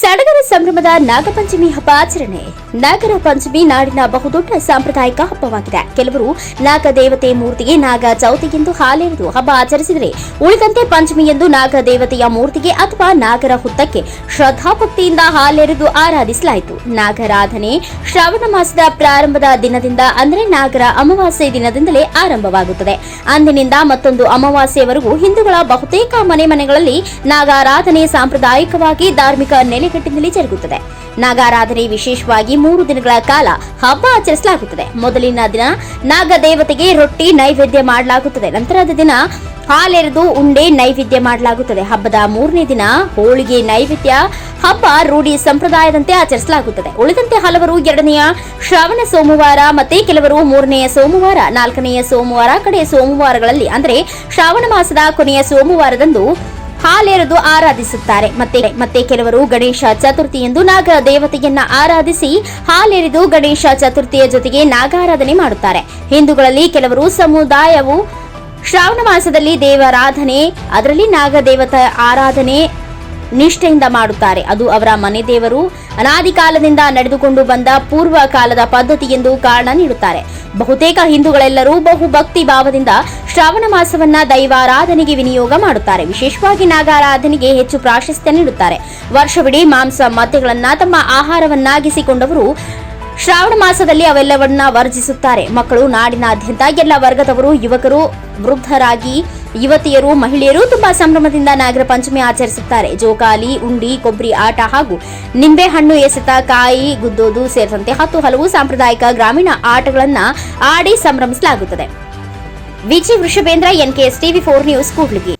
ಸಡಗರ ಸಂಭ್ರಮದ ನಾಗಪಂಚಮಿ ಹಬ್ಬ ಆಚರಣೆ. ನಾಗರ ಪಂಚಮಿ ನಾಡಿನ ಬಹುದೊಡ್ಡ ಸಾಂಪ್ರದಾಯಿಕ ಹಬ್ಬವಾಗಿದೆ. ಕೆಲವರು ನಾಗ ದೇವತೆ ಮೂರ್ತಿಗೆ ನಾಗ ಚೌತಿಗೆಂದು ಹಾಲೆರೆದು ಹಬ್ಬ ಆಚರಿಸಿದರೆ ಉಳಿದಂತೆ ಪಂಚಮಿ ಎಂದು ನಾಗ ದೇವತೆಯ ಮೂರ್ತಿಗೆ ಅಥವಾ ನಾಗರ ಹುತ್ತಕ್ಕೆ ಶ್ರದ್ಧಾಭಕ್ತಿಯಿಂದ ಹಾಲೆರೆದು ಆರಾಧಿಸಲಾಯಿತು. ನಾಗರಾಧನೆ ಶ್ರಾವಣ ಮಾಸದ ಪ್ರಾರಂಭದ ದಿನದಿಂದ ಅಂದರೆ ನಾಗರ ಅಮಾವಾಸ್ಯೆ ದಿನದಿಂದಲೇ ಆರಂಭವಾಗುತ್ತದೆ. ಅಂದಿನಿಂದ ಮತ್ತೊಂದು ಅಮಾವಾಸ್ಯೆವರೆಗೂ ಹಿಂದೂಗಳ ಬಹುತೇಕ ಮನೆ ಮನೆಗಳಲ್ಲಿ ನಾಗಾರಾಧನೆ ಸಾಂಪ್ರದಾಯಿಕವಾಗಿ ಧಾರ್ಮಿಕ ನೆಲೆಗಟ್ಟಿನಲ್ಲಿ ಜರುಗುತ್ತದೆ. ನಾಗಾರಾಧನೆ ವಿಶೇಷವಾಗಿ ಮೂರು ದಿನಗಳ ಕಾಲ ಹಬ್ಬ ಆಚರಿಸಲಾಗುತ್ತದೆ. ಮೊದಲಿನ ದಿನ ನಾಗ ದೇವತೆಗೆ ರೊಟ್ಟಿ ನೈವೇದ್ಯ ಮಾಡಲಾಗುತ್ತದೆ. ನಂತರದ ದಿನ ಹಾಲೆರೆದು ಉಂಡೆ ನೈವೇದ್ಯ ಮಾಡಲಾಗುತ್ತದೆ. ಹಬ್ಬದ ಮೂರನೇ ದಿನ ಹೋಳಿಗೆ ನೈವೇದ್ಯ, ಹಬ್ಬ ರೂಢಿ ಸಂಪ್ರದಾಯದಂತೆ ಆಚರಿಸಲಾಗುತ್ತದೆ. ಉಳಿದಂತೆ ಹಲವರು ಎರಡನೆಯ ಶ್ರಾವಣ ಸೋಮವಾರ ಮತ್ತೆ ಕೆಲವರು ಮೂರನೆಯ ಸೋಮವಾರ, ನಾಲ್ಕನೆಯ ಸೋಮವಾರ ಕಡೆ ಸೋಮವಾರಗಳಲ್ಲಿ, ಅಂದರೆ ಶ್ರಾವಣ ಮಾಸದ ಕೊನೆಯ ಸೋಮವಾರದಂದು ಹಾಲೆರೆದು ಆರಾಧಿಸುತ್ತಾರೆ. ಮತ್ತೆ ಮತ್ತೆ ಕೆಲವರು ಗಣೇಶ ಚತುರ್ಥಿ ಎಂದು ನಾಗ ದೇವತೆಯನ್ನ ಆರಾಧಿಸಿ ಹಾಲೆರೆದು ಗಣೇಶ ಚತುರ್ಥಿಯ ಜೊತೆಗೆ ನಾಗಾರಾಧನೆ ಮಾಡುತ್ತಾರೆ. ಹಿಂದೂಗಳಲ್ಲಿ ಕೆಲವರು ಸಮುದಾಯವು ಶ್ರಾವಣ ಮಾಸದಲ್ಲಿ ದೇವರಾಧನೆ, ಅದರಲ್ಲಿ ನಾಗದೇವತ ಆರಾಧನೆ ನಿಷ್ಠೆಯಿಂದ ಮಾಡುತ್ತಾರೆ. ಅದು ಅವರ ಮನೆ ದೇವರು ಅನಾದಿ ಕಾಲದಿಂದ ನಡೆದುಕೊಂಡು ಬಂದ ಪೂರ್ವ ಕಾಲದ ಪದ್ಧತಿ ಎಂದು ಕಾರಣ ನೀಡುತ್ತಾರೆ. ಬಹುತೇಕ ಹಿಂದೂಗಳೆಲ್ಲರೂ ಬಹು ಭಕ್ತಿ ಭಾವದಿಂದ ಶ್ರಾವಣ ಮಾಸವನ್ನ ದೈವಾರಾಧನೆಗೆ ವಿನಿಯೋಗ ಮಾಡುತ್ತಾರೆ. ವಿಶೇಷವಾಗಿ ನಾಗಾರಾಧನೆಗೆ ಹೆಚ್ಚು ಪ್ರಾಶಸ್ತ್ಯ ನೀಡುತ್ತಾರೆ. ವರ್ಷವಿಡೀ ಮಾಂಸ ಮದ್ಯಗಳನ್ನ ತಮ್ಮ ಆಹಾರವನ್ನಾಗಿಸಿಕೊಂಡವರು ಶ್ರಾವಣ ಮಾಸದಲ್ಲಿ ಅವೆಲ್ಲವನ್ನ ವರ್ಜಿಸುತ್ತಾರೆ. ಮಕ್ಕಳು ನಾಡಿನಾದ್ಯಂತ ಎಲ್ಲ ವರ್ಗದವರು, ಯುವಕರು ವೃದ್ಧರಾಗಿ ಯುವತಿಯರು, ಮಹಿಳೆಯರು ತುಂಬಾ ಸಂಭ್ರಮದಿಂದ ನಾಗರ ಪಂಚಮಿ ಆಚರಿಸುತ್ತಾರೆ. ಜೋಕಾಲಿ, ಉಂಡಿ, ಕೊಬ್ಬರಿ ಆಟ ಹಾಗೂ ನಿಂಬೆಹಣ್ಣು ಎಸೆತ ಕಾಯಿ ಗುದ್ದೋದು ಸೇರಿದಂತೆ ಹತ್ತು ಹಲವು ಸಾಂಪ್ರದಾಯಿಕ ಗ್ರಾಮೀಣ ಆಟಗಳನ್ನ ಆಡಿ ಸಂಭ್ರಮಿಸಲಾಗುತ್ತದೆ. Viji Vrishabhendra, NKS TV four news, Kudligi.